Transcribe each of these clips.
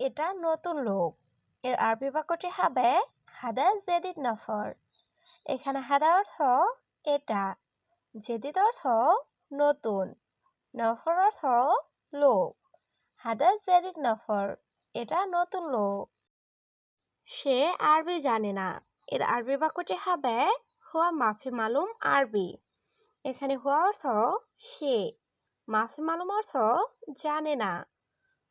এটা নতুন লোক। এর আরবি বাক্যটি হবে হাদা জেদিদ নফর। এখানে হাদা অর্থ এটা, জেদিদ অর্থ নতুন, নফর অর্থ লোক। হাদা জেদিদ নফর, এটা নতুন লোক। সে আরবি জানে না। এর আরবি বাক্যটি হবে, হুয়া মাফি মালুম আরবি। এখানে হুয়া অর্থ সে, মাফি মালুম অর্থ জানে না।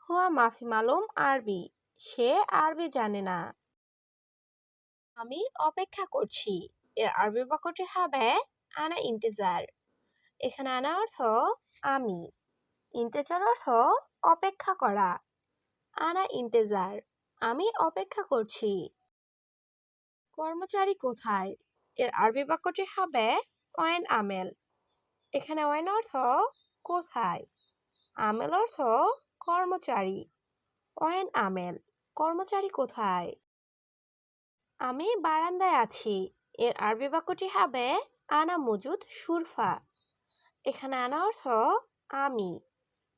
হুয়া মাফি মালুম আরবি। সে আরবি জানে না। আমি অপেক্ষা করছি। এর আরবি বাক্যটি হবে, আনা ইন্তেজার। এখানে আনা অর্থ, আমি। ইন্তেজার অর্থ, অপেক্ষা করা। আনা ইন্তেজার। আমি অপেক্ষা করছি। কর্মচারী কোথায়? এর আরবি বাক্যটি হবে ওয়েন আমেল। এখানে ওয়েন অর্থ, কোথায়? আমেল অর্থ কর্মচারী। ওয়েন আমেল, কর্মচারী কোথায়? আমি বারান্দায় আছি। এর আরবি বাক্যটি হবে, আনা মজুদ সুরফা। এখানে আনা অর্থ, আমি।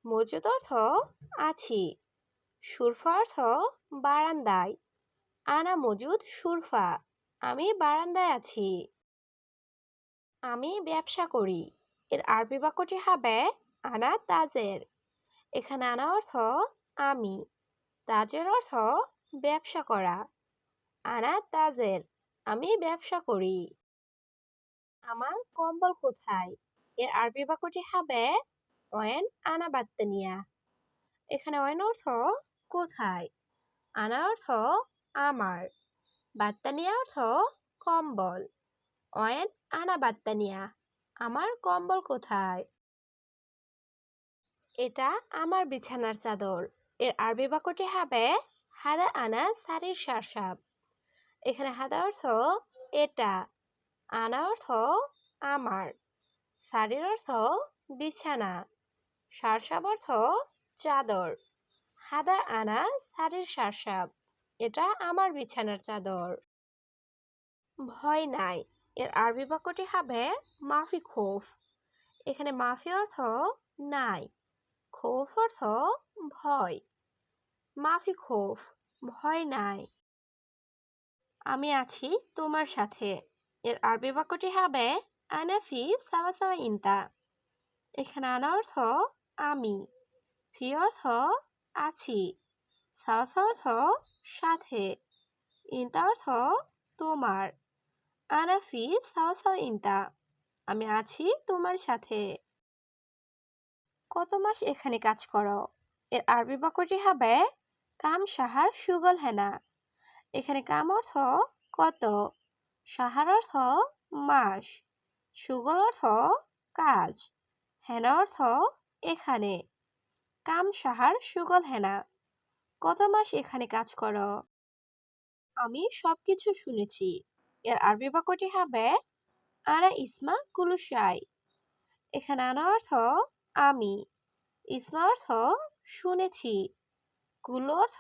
মজুদ অর্থ, আছি। সুরফা অর্থ, বারান্দায়। আনা মজুদ সুরফা। আমি বারান্দায় আছি। আমি ব্যবসা করি। এর আরবি বাক্যটি হবে, আনা তাজের। এখানে আনা অর্থ আমি। তাজের অর্থ ব্যবসা করা। আনা তাজের, আমি ব্যবসা করি। আমার কম্বল কোথায়? এর আরবি বাক্যটি হবে ওয়েন আনা বাত্তানিয়া এখানে ওয়েন অর্থ কোথায়? আনা অর্থ আমার। বাত্তানিয়া অর্থ কম্বল। ওয়েন আনা বাত্তানিয়া আমার কম্বল কোথায়? এটা আমার বিছানার চাদর। এর আরবি বাক্যটি হবে, হাদা আনা সারির সারসাব এখানে হাদা অর্থ, এটা। আনা অর্থ, আমার। সারির অর্থ, বিছানা। সারসাব অর্থ, চাদর। হাদা আনা সারির সারসাব এটা আমার বিছানার চাদর। ভয় নাই। এর আরবি বাক্যটি হবে, মাফি খোফ। এখানে মাফি অর্থ, নাই। খোফ অর্থ ভয়। মাফি খোফ, ভয় নাই। আমি আছি তোমার সাথে। এর আরবি বাক্যটি হবে আনাফি সাওয়া সাওয়া ইন্তা। এখানে আনা অর্থ, আমি। ফি অর্থ, আছি। সাওয়া অর্থ, সাথে। ইন্তা অর্থ, তোমার। আনাফি সাওয়া সাওয়া ইন্তা। আমি আছি তোমার সাথে। কত মাস এখানে কাজ করো? এর আরবি বাক্যটি হবে কাম সাহার সুগল হেনা। এখানে কাম অর্থ কত? সাহার অর্থ মাস। সুগল অর্থ কাজ। হেনা অর্থ এখানে। কাম সাহার সুগল হেনা। কত মাস এখানে কাজ করো? আমি সব কিছু শুনেছি। এর আরবি বাক্যটি হবে আনা ইসমা কুলুসাই এখানে আনা অর্থ আমি ইসমা অর্থ শুনেছি কুল অর্থ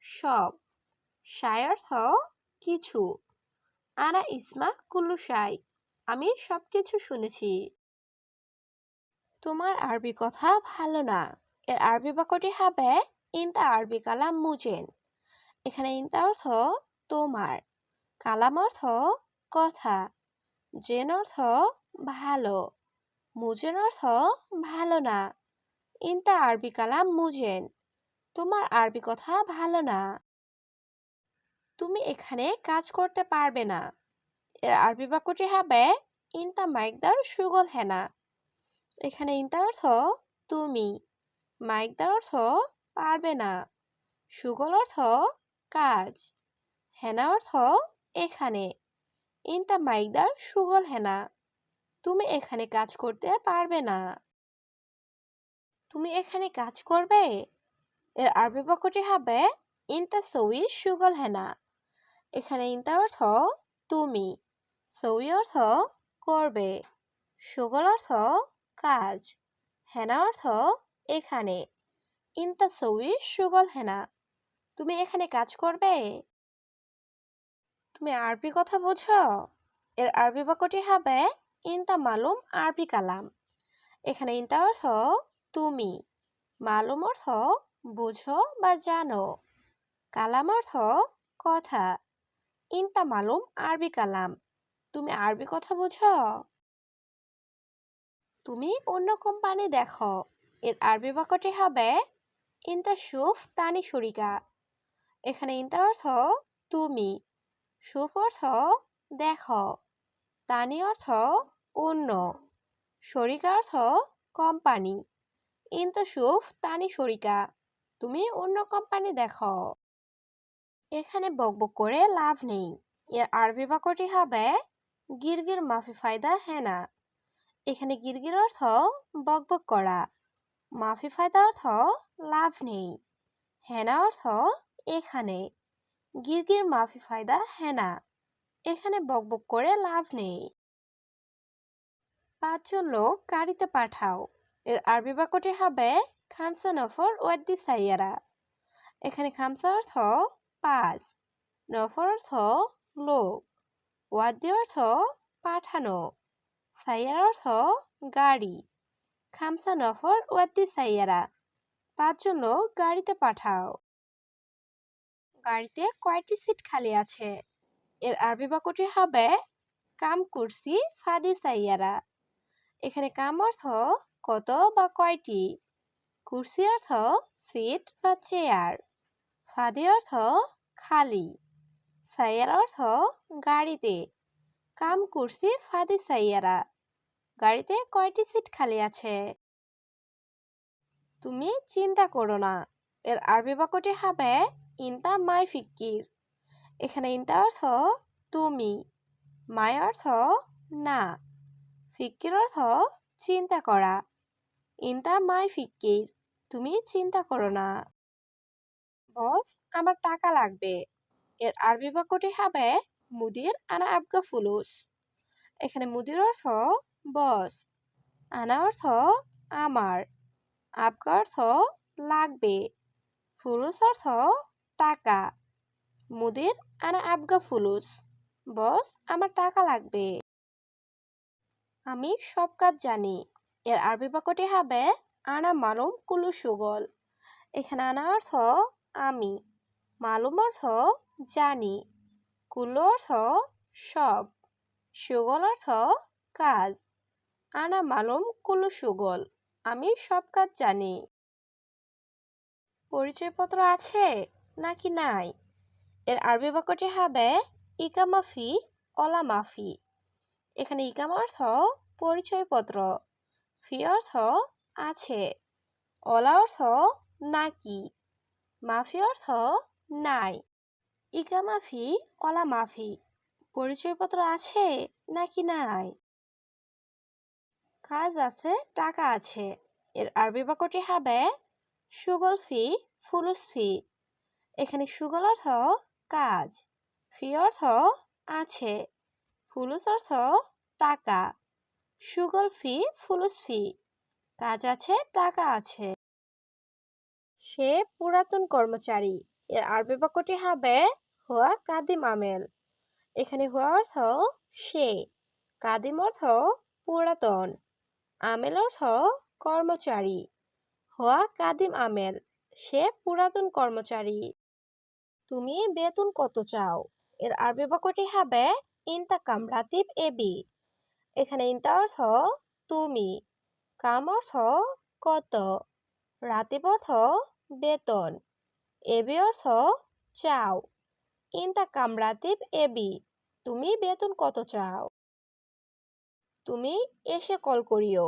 সব, সাই অর্থ কিছু। আনা ইসমা কুল্লু সাই, আমি সব কিছু শুনেছি। তোমার আরবি কথা ভালো না। এর আরবি বাক্যটি হবে ইনতা আরবি কালাম মুজেন। এখানে ইনতা অর্থ তোমার, কালাম অর্থ কথা, জেন অর্থ ভালো। মুজেন অর্থ ভালো না। ইনতা আরবি কালাম মুজেন। তোমার আরবি কথা ভালো না। তুমি এখানে কাজ করতে পারবে না। এর আরবি বাক্যটি হবে, ইনতা মাইকদার সুগল হেনা। এখানে ইনতা অর্থ, তুমি। মাইকদার অর্থ, পারবে না। সুগল অর্থ, কাজ। হেনা অর্থ, এখানে। ইনতা মাইকদার সুগল হেনা। তুমি এখানে কাজ করতে পারবে না। তুমি এখানে কাজ করবে? এর আরবি বাক্যটি হবে, ইনতা সৌই সুগল হেনা। এখানে ইনতা অর্থ, তুমি। সৌই অর্থ, করবে। সুগল অর্থ, কাজ। হেনা অর্থ, এখানে। ইনতা সৌই সুগল হেনা। তুমি এখানে কাজ করবে? তুমি আরবি কথা বোঝো? এর আরবি বাক্যটি হবে ইনতা মালুম আরবি কালাম। এখানে ইনতা অর্থ তুমি, মালুম অর্থ বুঝো বা জানো, কালাম অর্থ কথা, ইনতা মালুম আরবি কালাম। তুমি আরবি কথা বুঝো? তুমি অন্য কোম্পানি দেখো, এর আরবি বাক্যটি হবে ইনতা সুফ তানি শরিকা এখানে ইনতা অর্থ তুমি, সুফ অর্থ দেখো তানি অর্থ অন্য শরিকা অর্থ কোম্পানি ইনতা সুফ তানি শরিকা তুমি অন্য কোম্পানি দেখো। এখানে বকবক করে লাভ নেই। এর আরবি বাক্যটি হবে গিরগির মাফি ফায়দা হেনা। এখানে গিরগির অর্থ বকবক করা। মাফি ফায়দা অর্থ লাভ নেই। হেনা অর্থ এখানে। গিরগির মাফি ফায়দা হেনা। এখানে বকবক করে লাভ নেই। পাঁচজন লোক গাড়িতে পাঠাও। এর আরবি বাক্যটি হবে খামসা নফর ওয়াদ্দি সাইয়ারা। এখানে খামসা অর্থ পাঁচ নফর অর্থ, লোক। ওয়াদ্দি অর্থ, পাঠানো। সাইয়ারা অর্থ, গাড়ি। খামসা নফর ওয়াদ্দি সাইয়ারা। পাঁচজন লোক গাড়িতে পাঠাও। গাড়িতে কয়টি সিট খালি আছে? এর আরবি বাক্যটি হবে কাম কুরসি ফাদি সাইয়ারা। এখানে কাম অর্থ কত বা কয়টি? কুরসি অর্থ সিট বা চেয়ার। ফাদি অর্থ খালি। সাইয়ার অর্থ গাড়িতে। কাম কুরসি ফাদি সাইয়ারা। গাড়িতে কয়টি সিট খালি আছে? তুমি চিন্তা করো না। এর আরবি বাক্যটি হবে ইনতা মাই ফিক্কির। এখানে ইনতা অর্থ তুমি। মায় অর্থ না। ফিক্কির অর্থ চিন্তা করা। ইনতা মাই ফিক্কির, তুমি চিন্তা করো না। বস আমার টাকা লাগবে। এর আরবি বাক্যটি হবে মুদির আনা আবগা ফুলুস। এখানে মুদির অর্থ বস আনা অর্থ আমার। আবগা অর্থ লাগবে। ফুলুস অর্থ টাকা। মুদির আনা আবগা ফুলুস। বস, আমার টাকা লাগবে। আমি সব কাজ জানি। এর আরবি বাক্যটি হবে, আনা মালুম কুলু সুগল। এখানে আনা অর্থ, আমি। মালুম অর্থ, জানি। কুলু অর্থ, সব। সুগল অর্থ, কাজ। আনা মালুম কুলু সুগল। আমি সব কাজ জানি। পরিচয়পত্র আছে নাকি নাই? এর আরবি বাক্যটি হবে ইকামাফি অলা মাফি এখানে ইকাম অর্থ পরিচয়পত্র, ফি অর্থ আছে অলা অর্থ নাকি, মাফি অর্থ নাই। ইকামাফি অলা মাফি পরিচয়পত্র আছে নাকি নাই? কাজ আছে, টাকা আছে। এর আরবি বাক্যটি হবে সুগল ফি, ফুলুস ফি। এখানে সুগল অর্থ কাজ। ফি অর্থ আছে। ফুলুস অর্থ টাকা। সুগল ফি, ফুলুস ফি। কাজ আছে, টাকা আছে। সে পুরাতন কর্মচারী। এর আরবি বাক্যটি হবে হুয়া কাদিম আমেল। এখানে হুয়া অর্থ সে। কাদিম অর্থ পুরাতন। আমেল অর্থ কর্মচারী। হুয়া কাদিম আমেল। সে পুরাতন কর্মচারী। তুমি বেতন কত চাও? এর আরবি বাক্যটি হবে ইনতা কাম রাতিব এবি এখানে ইনতা অর্থ তুমি, কাম অর্থ কত, রাতিব অর্থ বেতন এবি অর্থ চাও। ইনতা কাম রাতিব এবি তুমি বেতন কত চাও? তুমি এসে কল করিও।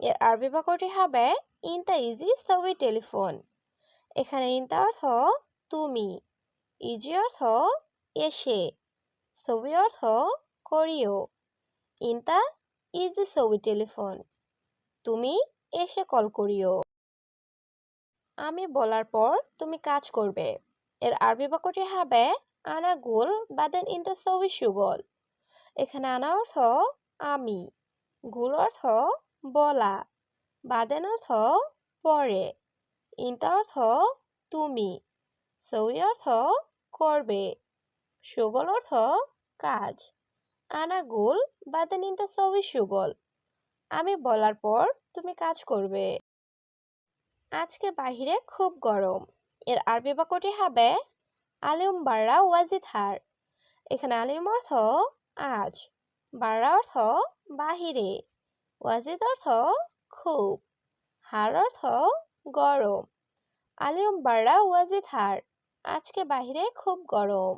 এর আরবি বাক্যটি হবে ইনতা ইজি, সবই টেলিফোন। এখানে ইনতা অর্থ তুমি। ইজি অর্থ এসে। ছবি অর্থ করিও। ইনতা ইজি ছবি টেলিফোন তুমি এসে কল করিও। আমি বলার পর তুমি কাজ করবে। এর আরবি বাক্যটি হবে আনা গুল বাদেন ইনতা সবি সুগল। এখানে আনা অর্থ আমি। গুল অর্থ বলা। বাদেন অর্থ পরে। ইনতা অর্থ তুমি। সৌই অর্থ করবে? সুগল অর্থ কাজ। আনাগুল বাদেন ইনতা সবই সুগল। আমি বলার পর তুমি কাজ করবে। আজকে বাহিরে খুব গরম। এর আরবি বাক্যটি হবে আলিম বাররা ওয়াজিদ হার। এখানে আলিম অর্থ আজ। বাররা অর্থ বাহিরে। ওয়াজিদ অর্থ খুব। হার অর্থ গরম। আলিম বাররা ওয়াজিদ হার। আজকে বাহিরে খুব গরম।